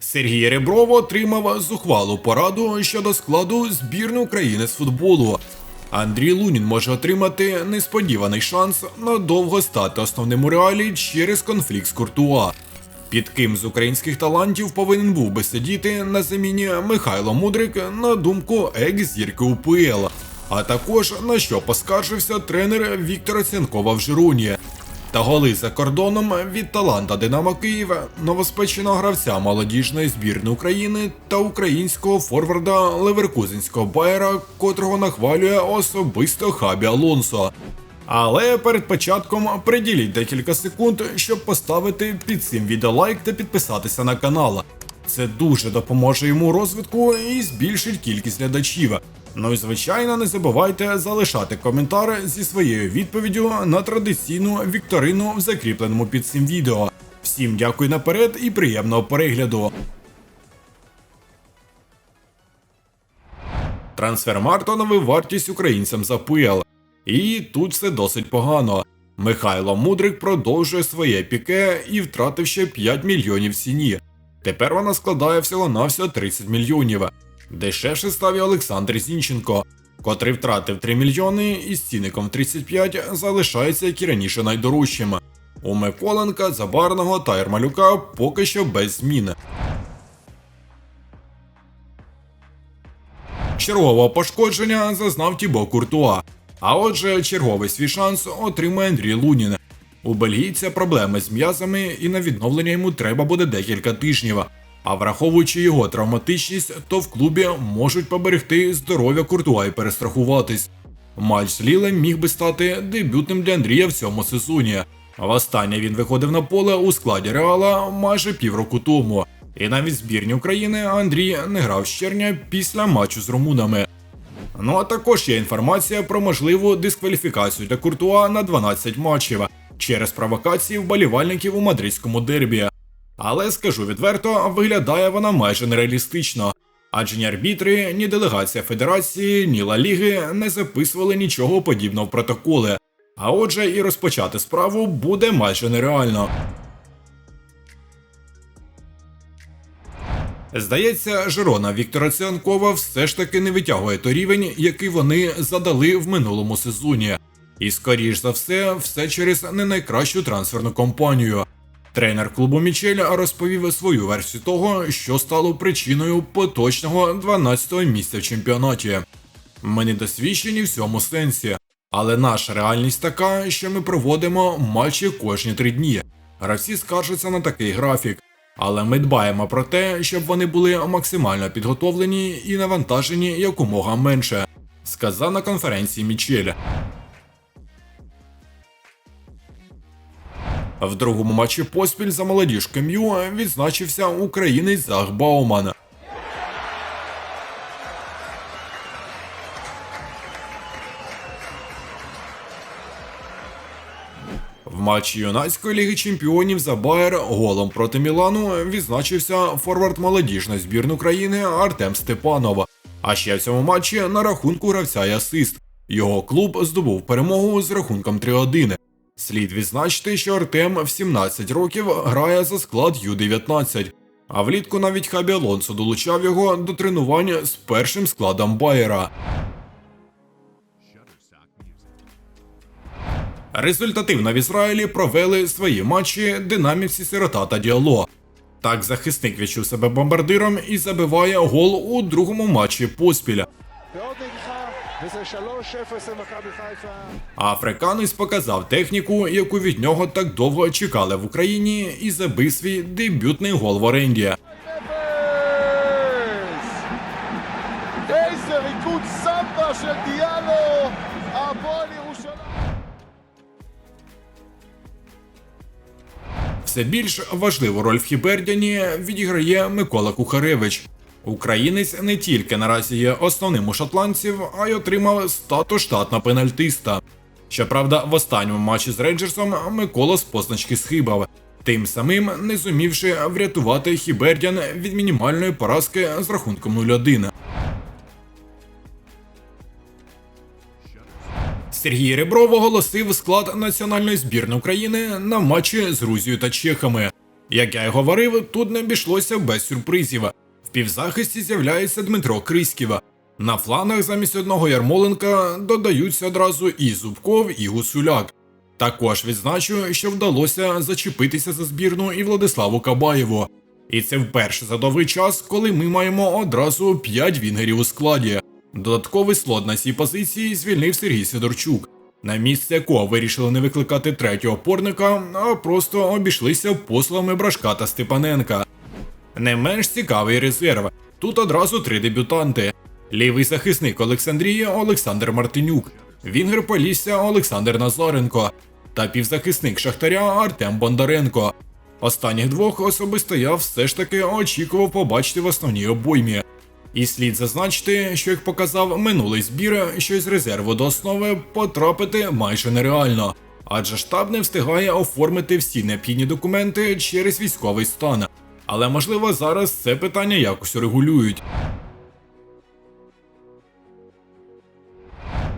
Сергій Ребров отримав зухвалу пораду щодо складу збірної України з футболу. Андрій Лунін може отримати несподіваний шанс надовго стати основним у реалі через конфлікт з Куртуа. Під ким з українських талантів повинен був би сидіти на заміні Михайло Мудрик на думку екс-зірки УПЛ, а також на що поскаржився тренер Віктора Цянкова в Жироні. Та голи за кордоном від таланта Динамо Києва, новоспеченого гравця молодіжної збірної України та українського форварда Леверкузенського Байера, котрого нахвалює особисто Хабі Алонсо. Але перед початком приділіть декілька секунд, щоб поставити під цим відео лайк та підписатися на канал. Це дуже допоможе йому розвитку і збільшить кількість глядачів. Ну і звичайно, не забувайте залишати коментар зі своєю відповіддю на традиційну вікторину в закріпленому під цим відео. Всім дякую наперед і приємного перегляду. Трансфермарт оновив вартість українцям за ПЛ. І тут все досить погано. Михайло Мудрик продовжує своє піке і втратив ще 5 мільйонів ціні. Тепер вона складає всього-навсього 30 мільйонів. Дешевше став і Олександр Зінченко, котрий втратив 3 мільйони і з цінником 35 залишається як і раніше найдорожчим. У Миколенка, Забарного та Ермалюка поки що без змін. Чергового пошкодження зазнав Тібо Куртуа. А отже, черговий свій шанс отримає Андрій Лунін. У бельгійця проблеми з м'язами, і на відновлення йому треба буде декілька тижнів. А враховуючи його травматичність, то в клубі можуть поберегти здоров'я Куртуа і перестрахуватись. Матч з Лілем міг би стати дебютним для Андрія в цьому сезоні. Востаннє він виходив на поле у складі Реала майже півроку тому. І навіть збірні України Андрій не грав з червня після матчу з румунами. Ну а також є інформація про можливу дискваліфікацію для Куртуа на 12 матчів через провокації вболівальників у мадридському дербі. Але скажу відверто, виглядає вона майже нереалістично. Адже ні арбітри, ні делегація федерації, ні Ла Ліги не записували нічого подібного в протоколи. А отже, і розпочати справу буде майже нереально. Здається, Жирона Віктора Цианкова все ж таки не витягує той рівень, який вони задали в минулому сезоні. І скоріш за все, все через не найкращу трансферну кампанію. Тренер клубу Мічель розповів свою версію того, що стало причиною поточного 12-го місця в чемпіонаті. Ми не досвідчені в цьому сенсі, але наша реальність така, що ми проводимо матчі кожні три дні. Гравці скаржаться на такий графік, але ми дбаємо про те, щоб вони були максимально підготовлені і навантажені якомога менше, сказав на конференції Мічель. В другому матчі поспіль за молодіж КМЮ відзначився українець Зах Бауман. В матчі юнацької ліги чемпіонів за Байер голом проти Мілану відзначився форвард молодіжної збірної України Артем Степанов. А ще в цьому матчі на рахунку гравця й асист. Його клуб здобув перемогу з рахунком 3-1. Слід відзначити, що Артем в 17 років грає за склад Ю-19, а влітку навіть Хабі Алонсо долучав його до тренувань з першим складом Байера. Результативно в Ізраїлі провели свої матчі динамівці Сирота та Діало. Так захисник відчув себе бомбардиром і забиває гол у другому матчі поспіль. Африканець показав техніку, яку від нього так довго чекали в Україні, і забив свій дебютний гол в оренді. Все більш важливу роль в Хібердяні відіграє Микола Кухаревич. Українець не тільки наразі є основним у шотландців, а й отримав статус штатного пенальтиста. Щоправда, в останньому матчі з Рейнджерсом Микола з позначки схибав, тим самим не зумівши врятувати Хібердян від мінімальної поразки з рахунком 0-1. Сергій Ребров оголосив склад національної збірної України на матчі з Грузією та Чехами. Як я й говорив, тут не обійшлося без сюрпризів. В півзахисті з'являється Дмитро Криськів. На флангах замість одного Ярмоленка додаються одразу і Зубков, і Гусуляк. Також відзначу, що вдалося зачепитися за збірну і Владиславу Кабаєву. І це вперше за довгий час, коли ми маємо одразу 5 вінгерів у складі. Додатковий слот на цій позиції звільнив Сергій Сидорчук, на місце якого вирішили не викликати третього опорника, а просто обійшлися послами Брашка та Степаненка. Не менш цікавий резерв. Тут одразу три дебютанти: лівий захисник Олександрії Олександр Мартинюк, вінгер Полісся Олександр Назаренко та півзахисник Шахтаря Артем Бондаренко. Останніх двох особисто я все ж таки очікував побачити в основній обоймі. І слід зазначити, що як показав минулий збір, що із резерву до основи потрапити майже нереально, адже штаб не встигає оформити всі необхідні документи через військовий стан. Але можливо зараз це питання якось урегулюють.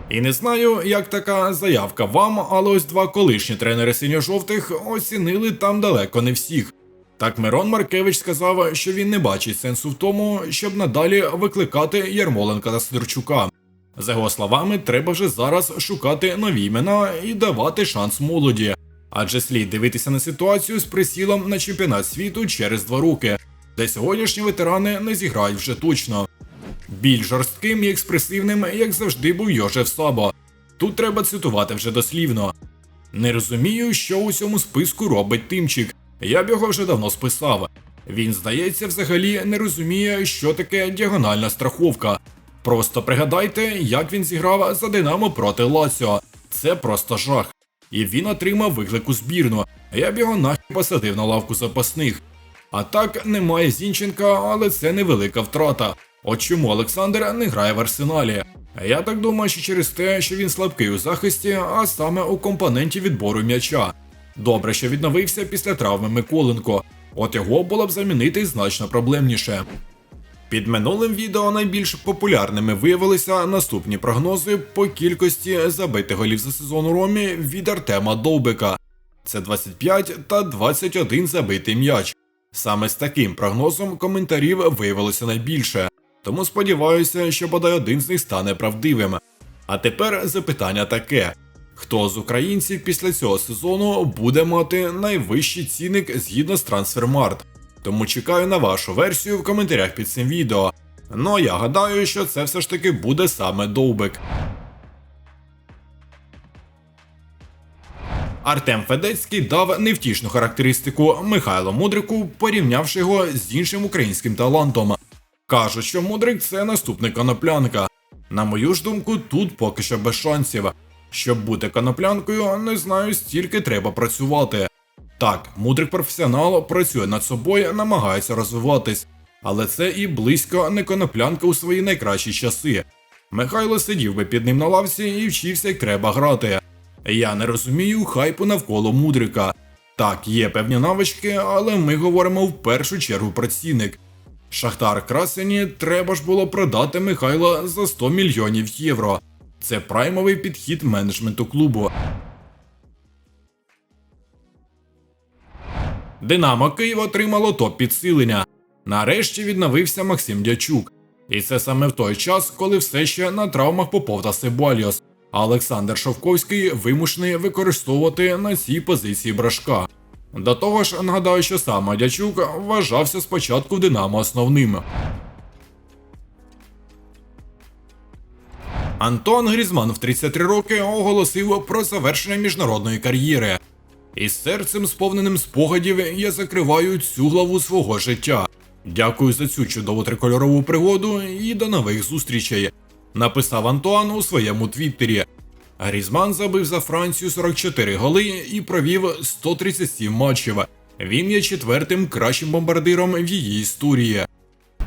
І не знаю, як така заявка вам, але ось два колишні тренери синьо-жовтих оцінили там далеко не всіх. Так Мирон Маркевич сказав, що він не бачить сенсу в тому, щоб надалі викликати Ярмоленка та Сидорчука. За його словами, треба вже зараз шукати нові імена і давати шанс молоді. Адже слід дивитися на ситуацію з присілом на чемпіонат світу через два роки, де сьогоднішні ветерани не зіграють вже точно. Більш жорстким і експресивним, як завжди, був Йожев Сабо. Тут треба цитувати вже дослівно. Не розумію, що у цьому списку робить Тимчик. Я б його вже давно списав. Він, здається, взагалі не розуміє, що таке діагональна страховка. Просто пригадайте, як він зіграв за Динамо проти Лаціо. Це просто жах. І він отримав виклик у збірну. Я б його нахід посадив на лавку запасних. А так немає Зінченка, але це невелика втрата. От чому Олександр не грає в арсеналі. Я так думаю, що через те, що він слабкий у захисті, а саме у компоненті відбору м'яча. Добре, що відновився після травми Миколенко. От його було б замінити значно проблемніше. Під минулим відео найбільш популярними виявилися наступні прогнози по кількості забитих голів за сезон у Ромі від Артема Довбика. Це 25 та 21 забитий м'яч. Саме з таким прогнозом коментарів виявилося найбільше, тому сподіваюся, що бодай один з них стане правдивим. А тепер запитання таке: хто з українців після цього сезону буде мати найвищий цінник згідно з Трансфермарт? Тому чекаю на вашу версію в коментарях під цим відео. Ну а я гадаю, що це все ж таки буде саме Довбик. Артем Федецький дав невтішну характеристику Михайлу Мудрику, порівнявши його з іншим українським талантом. Кажуть, що Мудрик це наступний коноплянка. На мою ж думку, тут поки що без шансів. Щоб бути коноплянкою, не знаю, стільки треба працювати. Так, мудрик професіонал працює над собою, намагається розвиватись, але це і близько не коноплянка у свої найкращі часи. Михайло сидів би під ним на лавці і вчився, як треба грати. Я не розумію хайпу навколо мудрика. Так, є певні навички, але ми говоримо в першу чергу про цінник. Шахтар Красені треба ж було продати Михайла за 100 мільйонів євро. Це праймовий підхід менеджменту клубу. Динамо Київ отримало топ підсилення. Нарешті відновився Максим Дячук. І це саме в той час, коли все ще на травмах Попов та Себаліос. А Олександр Шовковський вимушений використовувати на цій позиції брашка. До того ж, нагадаю, що саме Дячук вважався спочатку в Динамо основним. Антон Грізман в 33 роки оголосив про завершення міжнародної кар'єри. Із серцем, сповненим спогадів, я закриваю цю главу свого життя. Дякую за цю чудову трикольорову пригоду і до нових зустрічей. Написав Антуан у своєму твіттері. Грізман забив за Францію 44 голи і провів 137 матчів. Він є четвертим кращим бомбардиром в її історії.